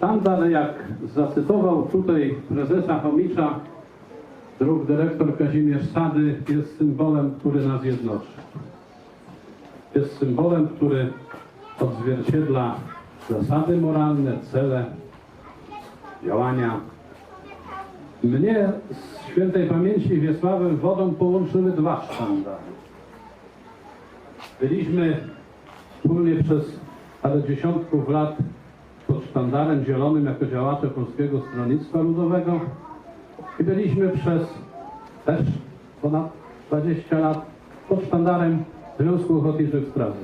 Sztandar, jak zacytował tutaj prezesa Chomicza, drug dyrektor Kazimierz Sady, jest symbolem, który nas jednoczy. Jest symbolem, który odzwierciedla zasady moralne, cele, działania. Mnie z świętej pamięci Wiesławem wodą połączyły dwa sztandary. Byliśmy wspólnie przez parę dziesiątków lat sztandarem zielonym jako działacze Polskiego Stronnictwa Ludowego i byliśmy przez też ponad 20 lat pod sztandarem Związku Ochotniczych Straży.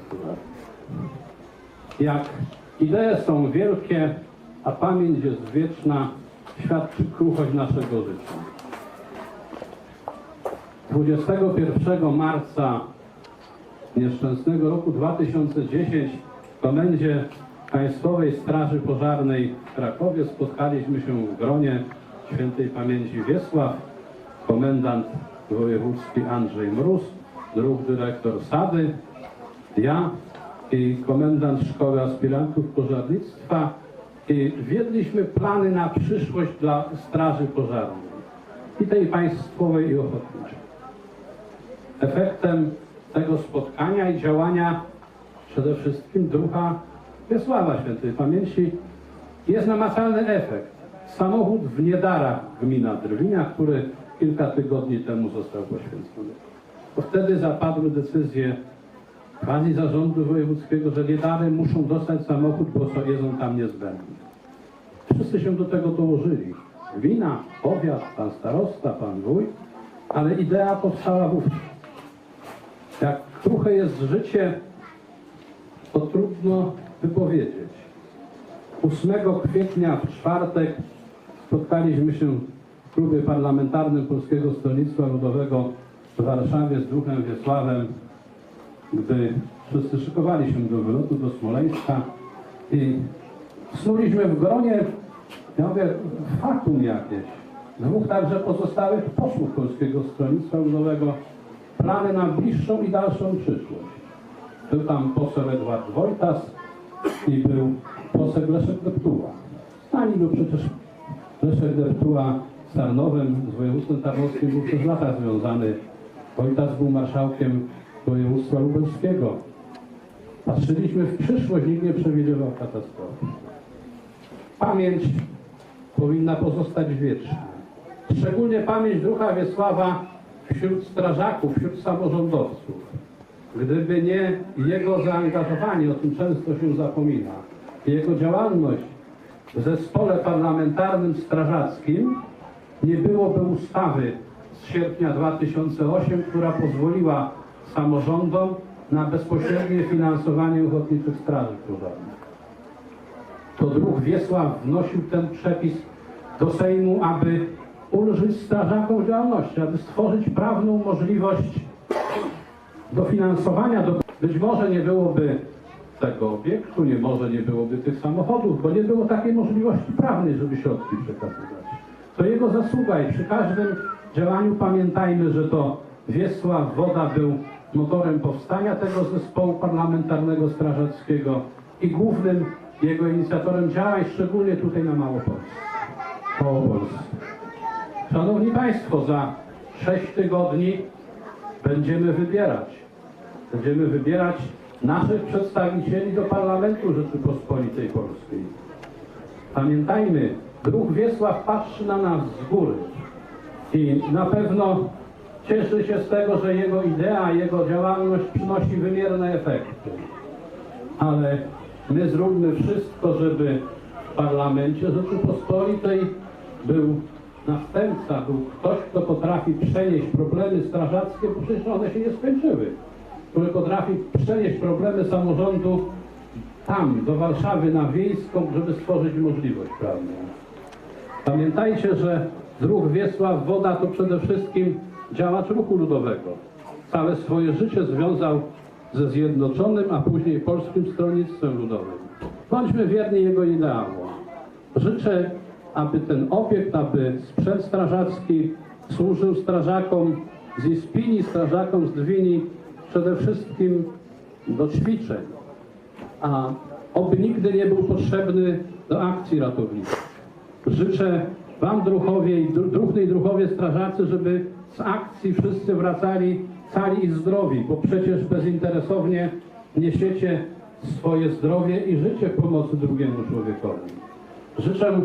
Jak idee są wielkie, a pamięć jest wieczna, świadczy kruchość naszego życia. 21 marca nieszczęsnego roku 2010 w komendzie Państwowej Straży Pożarnej w Krakowie spotkaliśmy się w gronie świętej pamięci Wiesław, komendant wojewódzki Andrzej Mróz, drugi dyrektor Sady, ja i komendant Szkoły Aspirantów Pożarnictwa i wiedliśmy plany na przyszłość dla Straży Pożarnej i tej państwowej i ochotniczej. Efektem tego spotkania i działania przede wszystkim druha Wiesława Świętej Pamięci jest namacalny efekt. Samochód w Niedarach, gmina Drwinia, który kilka tygodni temu został poświęcony. Bo wtedy zapadły decyzje pani zarządu wojewódzkiego, że Niedary muszą dostać samochód, bo są- on tam niezbędny. Wszyscy się do tego dołożyli. Gmina, powiat, pan starosta, pan wójt, ale idea powstała wówczas. Jak kruche jest życie, to trudno wypowiedzieć. 8 kwietnia w czwartek spotkaliśmy się w klubie parlamentarnym Polskiego Stronnictwa Ludowego w Warszawie z druhem Wiesławem, gdy wszyscy szykowali się do wylotu do Smoleńska i snuliśmy w gronie, ja mówię, fatum jakieś, dwóch także pozostałych posłów Polskiego Stronnictwa Ludowego, plany na bliższą i dalszą przyszłość. Był tam poseł Edward Wojtas i był poseł Leszek Deptuła. Znani był przecież Leszek Deptuła z Tarnowem, z województwem tarnowskim był przez lata związany. Wojtas był marszałkiem województwa lubelskiego. Patrzyliśmy w przyszłość, nikt nie przewidywał katastrofy. Pamięć powinna pozostać wieczna. Szczególnie pamięć druha Wiesława wśród strażaków, wśród samorządowców. Gdyby nie jego zaangażowanie, o tym często się zapomina, jego działalność w zespole parlamentarnym strażackim, nie byłoby ustawy z sierpnia 2008, która pozwoliła samorządom na bezpośrednie finansowanie ochotniczych straży pożarnych. To druh Wiesław wnosił ten przepis do Sejmu, aby ulżyć strażakom działalności, aby stworzyć prawną możliwość dofinansowania. Do... Być może nie byłoby tego obiektu, nie może nie byłoby tych samochodów, bo nie było takiej możliwości prawnej, żeby środki przekazywać. To jego zasługa i przy każdym działaniu pamiętajmy, że to Wiesław Woda był motorem powstania tego zespołu parlamentarnego strażackiego i głównym jego inicjatorem działań, szczególnie tutaj na Małopolsce. Szanowni Państwo, za sześć tygodni będziemy wybierać. Będziemy wybierać naszych przedstawicieli do Parlamentu Rzeczypospolitej Polskiej. Pamiętajmy, druh Wiesław patrzy na nas z góry i na pewno cieszy się z tego, że jego idea, jego działalność przynosi wymierne efekty. Ale my zróbmy wszystko, żeby w Parlamencie Rzeczypospolitej był następca, był ktoś, kto potrafi przenieść problemy strażackie, bo przecież one się nie skończyły. Który potrafi przenieść problemy samorządu tam, do Warszawy, na wiejską, żeby stworzyć możliwość prawną. Pamiętajcie, że druh Wiesław Woda to przede wszystkim działacz ruchu ludowego. Całe swoje życie związał ze Zjednoczonym, a później Polskim Stronnictwem Ludowym. Bądźmy wierni jego ideałom. Życzę, aby ten obiekt, aby sprzęt strażacki służył strażakom z Ispini, strażakom z Dwini, przede wszystkim do ćwiczeń, a oby nigdy nie był potrzebny do akcji ratowniczych. Życzę Wam, druchowie i dru- druhny i druchowie strażacy, żeby z akcji wszyscy wracali cali i zdrowi, bo przecież bezinteresownie niesiecie swoje zdrowie i życie w pomocy drugiemu człowiekowi. Życzę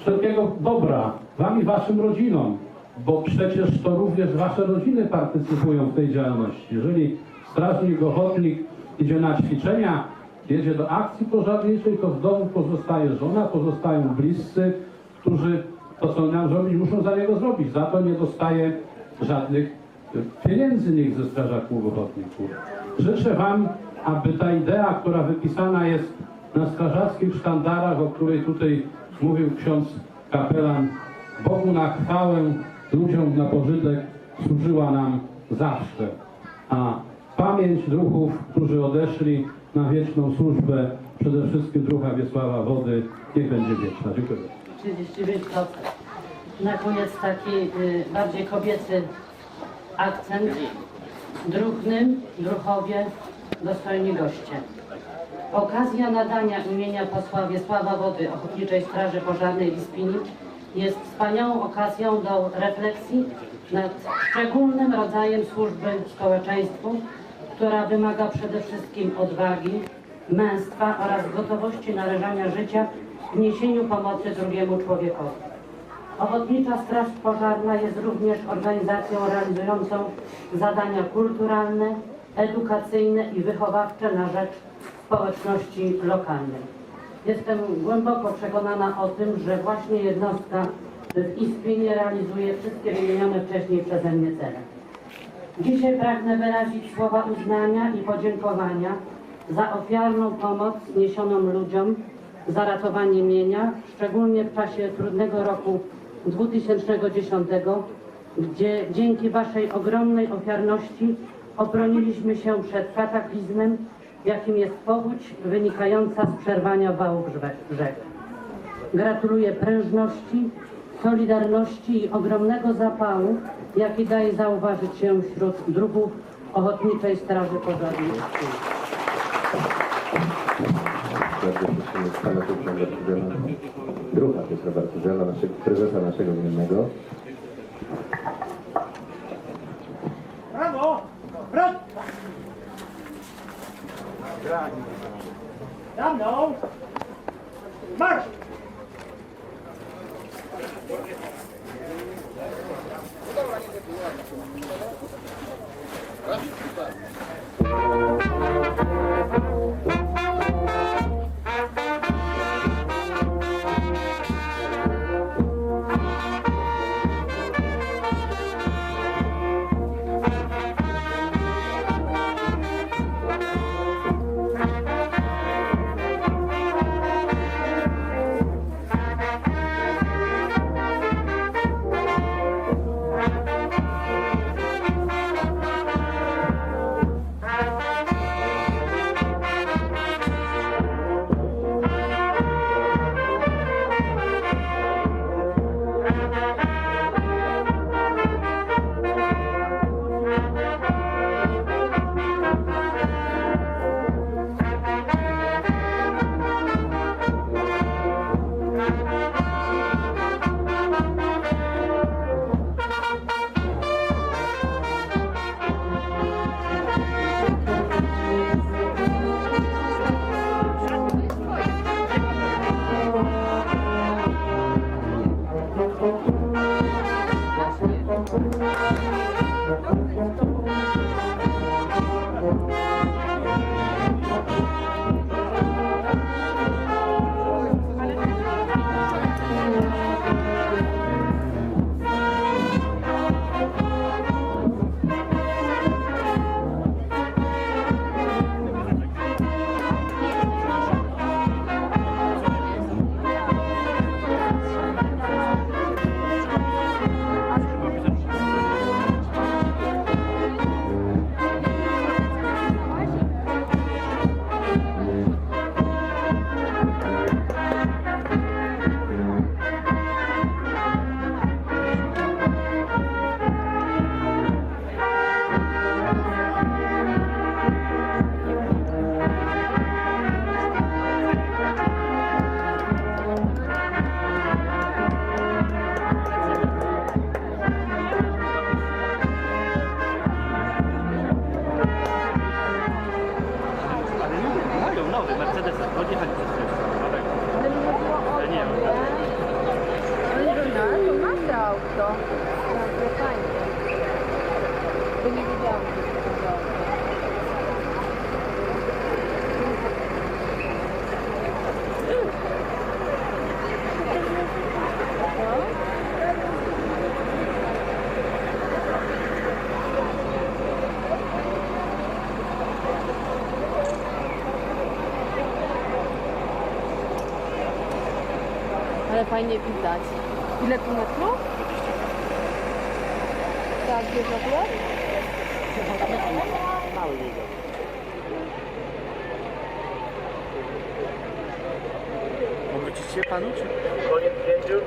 wszelkiego dobra Wam i Waszym rodzinom, bo przecież to również Wasze rodziny partycypują w tej działalności. Jeżeli strażnik ochotnik idzie na ćwiczenia, jedzie do akcji pożarniczej, to w domu pozostaje żona, pozostają bliscy, którzy to, co miał zrobić, muszą za niego zrobić. Za to nie dostaje żadnych pieniędzy nikt ze strażaków ochotników. Życzę Wam, aby ta idea, która wypisana jest na strażackich sztandarach, o której tutaj mówił ksiądz kapelan, Bogu na chwałę, ludziom na pożytek, służyła nam zawsze. A pamięć druhów, którzy odeszli na wieczną służbę, przede wszystkim druha Wiesława Wody, niech będzie wieczna. Dziękuję. 39%. Na koniec taki y, bardziej kobiecy akcent. Druhnym, druchowie, dostojni goście. Okazja nadania imienia posła Wiesława Wody Ochotniczej Straży Pożarnej w Ispini jest wspaniałą okazją do refleksji nad szczególnym rodzajem służby społeczeństwu, która wymaga przede wszystkim odwagi, męstwa oraz gotowości narażania życia w niesieniu pomocy drugiemu człowiekowi. Ochotnicza Straż Pożarna jest również organizacją realizującą zadania kulturalne, edukacyjne i wychowawcze na rzecz społeczności lokalnej. Jestem głęboko przekonana o tym, że właśnie jednostka w Ispinie realizuje wszystkie wymienione wcześniej przeze mnie cele. Dzisiaj pragnę wyrazić słowa uznania i podziękowania za ofiarną pomoc niesioną ludziom, za ratowanie mienia, szczególnie w czasie trudnego roku 2010, gdzie dzięki Waszej ogromnej ofiarności obroniliśmy się przed kataklizmem, jakim jest powódź wynikająca z przerwania wałów rzek- rzek. Gratuluję prężności, solidarności i ogromnego zapału, jaki daje zauważyć się wśród druhów Ochotniczej Straży Pożarnej. Bardzo prosimy pana Bartuzela, druga Piotra Bartuzela, naszego, prezesa naszego gminnego. Brawo! Brawo! grave. Dá não. Marcha! Ale fajnie widać. Ile tu metrów? Tak, wiesz w ogóle? Obrócić się panu, czy? Koniec zdjęciu.